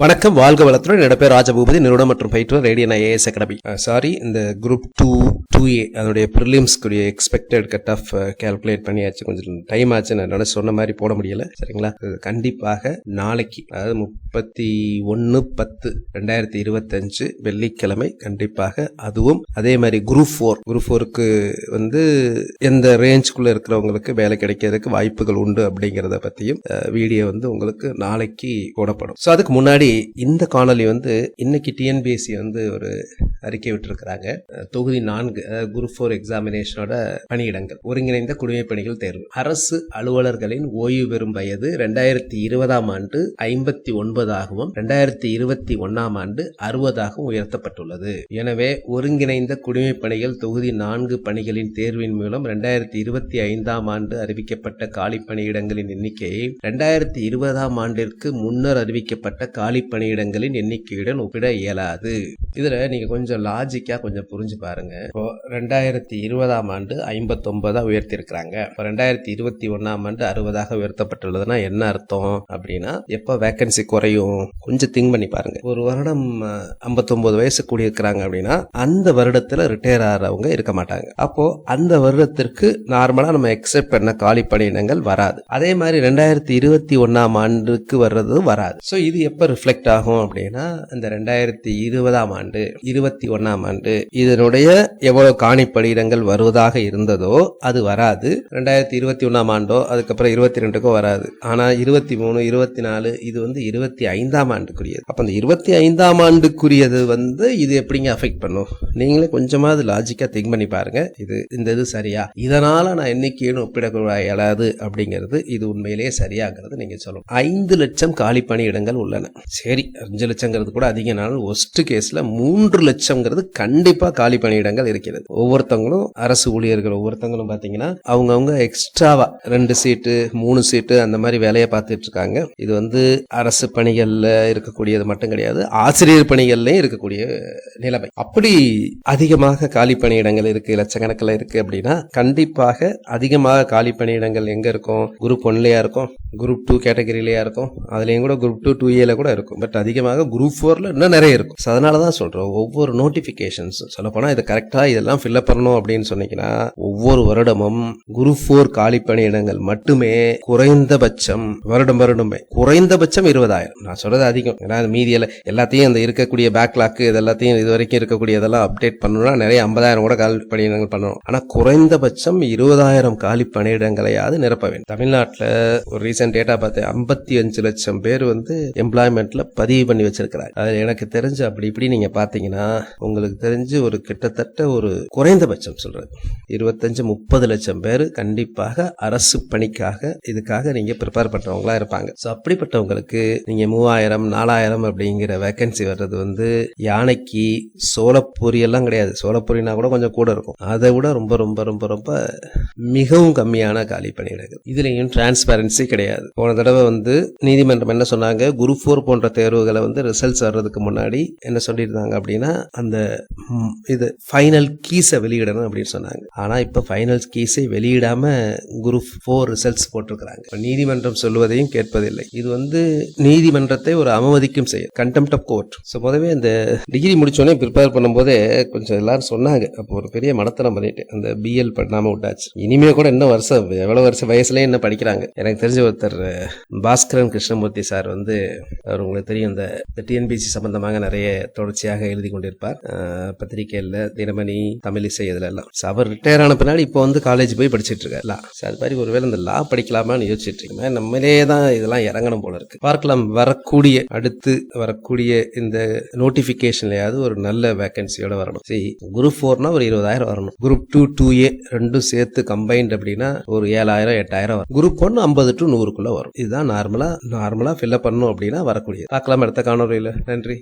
வணக்கம் வாழ்க வளத்துடன். என்னோட பேர் ராஜபூபதி. நிறுவனம் மற்றும் பயிற்றுவர் ரேடியன் ஐஏஎஸ் அகாடமி. சாரி இந்த குரூப் டூ டூ ஏ அதனுடைய ப்ரிலிம்ஸ்க்குரிய எக்ஸ்பெக்டட் கட் ஆஃப் கால்குலேட் பண்ணியாச்சு. கொஞ்சம் டைம் ஆச்சு. நான் என்னால் சொன்ன மாதிரி போட முடியல. சரிங்களா? கண்டிப்பாக நாளைக்கு அதாவது முப்பத்தி ஒன்று பத்து ரெண்டாயிரத்தி இருபத்தஞ்சு வெள்ளிக்கிழமை கண்டிப்பாக அதுவும் அதே மாதிரி குரூப் ஃபோர் குரூப் ஃபோருக்கு வந்து எந்த ரேஞ்சுக்குள்ளே இருக்கிறவங்களுக்கு வேலை கிடைக்கிறதுக்கு வாய்ப்புகள் உண்டு அப்படிங்கிறத பற்றியும் வீடியோ வந்து உங்களுக்கு நாளைக்கு போடப்படும். ஸோ அதுக்கு முன்னாடி இந்த காணொளி வந்து இன்னைக்கு டிஎன்பிஎஸ்சி வந்து ஒரு அறிக்கை விட்டுருக்கிறாங்க. தொகுதி நான்கு குரூப் ஃபோர் எக்ஸாமினேஷனோட பணியிடங்கள் ஒருங்கிணைந்த குடிமைப் பணிகள் தேர்வு. அரசு அலுவலர்களின் ஓய்வு பெறும் வயது ரெண்டாயிரத்தி இருபதாம் ஆண்டு ஐம்பத்தி ஒன்பதாகவும் ரெண்டாயிரத்தி இருபத்தி ஒன்னாம் ஆண்டு அறுபதாகவும் உயர்த்தப்பட்டுள்ளது. எனவே ஒருங்கிணைந்த குடிமைப் பணிகள் தொகுதி நான்கு பணிகளின் தேர்வின் மூலம் ரெண்டாயிரத்தி இருபத்தி ஐந்தாம் ஆண்டு அறிவிக்கப்பட்ட காலி பணியிடங்களின் எண்ணிக்கையை ரெண்டாயிரத்தி இருபதாம் ஆண்டிற்கு முன்னர் அறிவிக்கப்பட்ட காலி பணியிடங்களின் எண்ணிக்கையுடன் ஒப்பிட இயலாது. இதுல நீங்க கொஞ்சம் லாஜிக்கா கொஞ்சம் புரிஞ்சு பாருங்க. இப்போ ரெண்டாயிரத்தி இருபதாம் ஆண்டு ஐம்பத்தொன்பதா உயர்த்தி இருக்கிறாங்க இப்போ ரெண்டாயிரத்தி இருபத்தி ஒன்னாம் ஆண்டு அறுபதாக உயர்த்தப்பட்டுள்ளதுன்னா என்ன அர்த்தம் அப்படின்னா எப்ப வேகன்சி குறையும்? கொஞ்சம் திங்க் பண்ணி பாருங்க. ஒரு வருடம் ஐம்பத்தொன்பது வயசு கூடி இருக்கிறாங்க அப்படின்னா அந்த வருடத்துல ரிட்டையர் ஆகிறவங்க இருக்க மாட்டாங்க. அப்போ அந்த வருடத்திற்கு நார்மலா நம்ம எக்ஸெப்ட் பண்ண காலி பணியிடங்கள் வராது. அதே மாதிரி ரெண்டாயிரத்தி இருபத்தி ஒன்னாம் ஆண்டுக்கு வர்றது வராது. ஸோ இது எப்ப ரிஃப்ளெக்ட் ஆகும் அப்படின்னா இந்த ரெண்டாயிரத்தி இருபதாம் ஆண்டு இருபத்தி ஒன்னாம் ஆண்டு இதனுடைய எவ்வளவு காணிப்பணியிடங்கள் வருவதாக இருந்ததோ அது வராது. ரெண்டாயிரத்தி இருபத்தி ஒன்னாம் ஆண்டோ அதுக்கப்புறம் இருபத்தி ரெண்டுக்கோ வராது. ஆனா இருபத்தி மூணு இருபத்தி நாலு இது வந்து இருபத்தி ஐந்தாம் ஆண்டுக்குரியது. அப்ப அந்த இருபத்தி ஐந்தாம் ஆண்டுக்குரியது வந்து இது எப்படிங்க அஃபெக்ட் பண்ணும்? நீங்களே கொஞ்சமாவது லாஜிக்கா திங்க் பண்ணி பாருங்க. இது இந்த இது சரியா? இதனால நான் எண்ணிக்கையும் ஒப்பிடக்கூடாது இயலாது அப்படிங்கிறது இது உண்மையிலேயே சரியாங்கிறது நீங்க சொல்லணும். ஐந்து லட்சம் காலி பணியிடங்கள் உள்ளன. சரி அஞ்சு லட்சங்கிறது கூட அதிக நாள் ஒஸ்ட் கேஸ்ல மூன்று லட்சம்ங்கிறது கண்டிப்பா காலி பணியிடங்கள் இருக்கிறது. ஒவ்வொருத்தவங்களும் அரசு ஊழியர்கள் ஒவ்வொருத்தவங்களும் பாத்தீங்கன்னா அவங்கவுங்க எக்ஸ்ட்ராவா ரெண்டு சீட்டு மூணு சீட்டு அந்த மாதிரி வேலையை பார்த்துட்டு இருக்காங்க. இது வந்து அரசு பணிகள்ல இருக்கக்கூடியது மட்டும் கிடையாது ஆசிரியர் பணிகள்லயும் இருக்கக்கூடிய நிலைமை. அப்படி அதிகமாக காலி பணியிடங்கள் இருக்கு லட்சக்கணக்கில் இருக்கு அப்படின்னா கண்டிப்பாக அதிகமாக காலி பணியிடங்கள் எங்க இருக்கும்? குரூப் ஒன்லயா இருக்கும் குரூப் டூ கேட்டகரியிலயா இருக்கும் அதுலயும் கூட குரூப் டூ டூ ஏல கூட இருக்கும். பட் அதிகமாக குரூப் ஃபோர்ல இன்னும் நிறைய இருக்கும். அதனாலதான் தான் சொல்றோம் ஒவ்வொரு நோட்டிஃபிகேஷன்ஸ் சொல்லப்போனால் இதை கரெக்டாக இதெல்லாம் ஃபில்அப் பண்ணணும் அப்படின்னு சொன்னீங்கன்னா ஒவ்வொரு வருடமும் குரூப் ஃபோர் காலி பணியிடங்கள் மட்டுமே குறைந்தபட்சம் வருடம் வருடமே குறைந்தபட்சம் இருபதாயிரம். நான் சொல்கிறது அதிகம். ஏன்னா மீதியில் எல்லாத்தையும் அந்த இருக்கக்கூடிய பேக்லாக்கு இது எல்லாத்தையும் இது வரைக்கும் இருக்கக்கூடிய இதெல்லாம் அப்டேட் பண்ணணும்னா நிறைய ஐம்பதாயிரம் கூட காலி பணியிடங்கள் பண்ணணும். ஆனால் குறைந்தபட்சம் இருபதாயிரம் காலி பணியிடங்களையாவது நிரப்ப வேண்டும். தமிழ்நாட்டில் ஒரு ரீசெண்ட் டேட்டா பார்த்தேன் ஐம்பத்தி அஞ்சு லட்சம் பேர் வந்து எம்ப்ளாய்மெண்ட்ல பதிவு பண்ணி வச்சிருக்கிறாங்க. அது எனக்கு தெரிஞ்சு அப்படி இப்படி நீங்க பாத்தீங்கன்னா உங்களுக்கு தெரிஞ்சு ஒரு கிட்டத்தட்ட ஒரு குறைந்தபட்சம் சொல்றது. இருபத்தஞ்சு முப்பது லட்சம் பேர் கண்டிப்பாக அரசு பணிக்காக இதுக்காக நீங்க ப்ரிப்பேர் பண்றவங்களா இருப்பாங்க. ஸோ அப்படிப்பட்டவங்களுக்கு நீங்க மூவாயிரம் நாலாயிரம் அப்படிங்கிற வேகன்சி வர்றது வந்து யானைக்கு சோளப்பொரி எல்லாம் கிடையாது. சோளப்பொரினா கூட கொஞ்சம் கூட இருக்கும். அதை விட ரொம்ப ரொம்ப ரொம்ப ரொம்ப மிகவும் கம்மியான காலி பணியிடங்கள். இதுலயும் டிரான்ஸ்பரன்சி கிடையாது. போன தடவை வந்து நீதிமன்றம் என்ன சொன்னாங்க? குரு ஃபோர் போன்ற தேர்வுகளை வந்து ரிசல்ட்ஸ் வர்றதுக்கு முன்னாடி என்ன சொல்லியிருந்தாங்க? அப்படின்னா அந்த இது ஃபைனல் கீஸை வெளியிடணும் அப்படின்னு சொன்னாங்க. ஆனால் இப்போ ஃபைனல் கீஸை வெளியிடாமல் குரூப் ஃபோர் ரிசல்ட்ஸ் போட்டிருக்கிறாங்க. நீதிமன்றம் சொல்லுவதையும் கேட்பதில்லை. இது வந்து நீதிமன்றத்தை ஒரு அவமதிக்கும் செயல் கண்டெம்ட் ஆஃப் கோர்ட் ஸோ முதவே இந்த டிகிரி முடிச்சோடனே ப்ரிப்பேர் பண்ணும்போதே கொஞ்சம் எல்லாரும் சொன்னாங்க. அப்போ ஒரு பெரிய மடத்தனம் பண்ணிட்டு அந்த பிஎல் பண்ணாமல் விட்டாச்சு. இனிமே கூட இன்னும் வருஷம் எவ்வளோ வருஷம் வயசுலேயே என்ன படிக்கிறாங்க. எனக்கு தெரிஞ்ச ஒருத்தர் பாஸ்கரன் கிருஷ்ணமூர்த்தி சார் வந்து அவர் உங்களுக்கு தெரியும் இந்த டிஎன்பிசி சம்பந்தமாக நிறைய தொடர்ச்சியாக எழுதி கொண்டிருப்பார். அஹ், பத்திரிக்கையில் தினமணி தமிழிசை இதுல எல்லாம் அவர் ரிட்டையர் ஆன பின்னாடி இப்போ வந்து காலேஜ் போய் படிச்சிட்டு இருக்காரு. லா அது மாதிரி ஒருவேளை இந்த லா படிக்கலாமான்னு யோசிச்சுட்டு இருக்கேன் நம்மளே தான் இதெல்லாம் இறங்கணும் போல இருக்கு. பார்க்கலாம் வரக்கூடிய அடுத்து வரக்கூடிய இந்த நோட்டிபிகேஷன்லயாவது ஒரு நல்ல வேகன்சியோட வரணும். சரி குரூப் ஃபோர்னா ஒரு இருபதாயிரம் வரணும். குரூப் டூ டூ ஏ ரெண்டும் சேர்த்து கம்பைன்ட் அப்படின்னா ஒரு ஏழாயிரம் எட்டாயிரம் வரும். குரூப் ஒன்று ஐம்பது டு நூறுக்குள்ள வரும். இதுதான் நார்மலா நார்மலா ஃபில்அப் பண்ணணும் அப்படின்னா வரக்கூடியது. பார்க்கலாம் அடுத்த காணொலியில் நன்றி.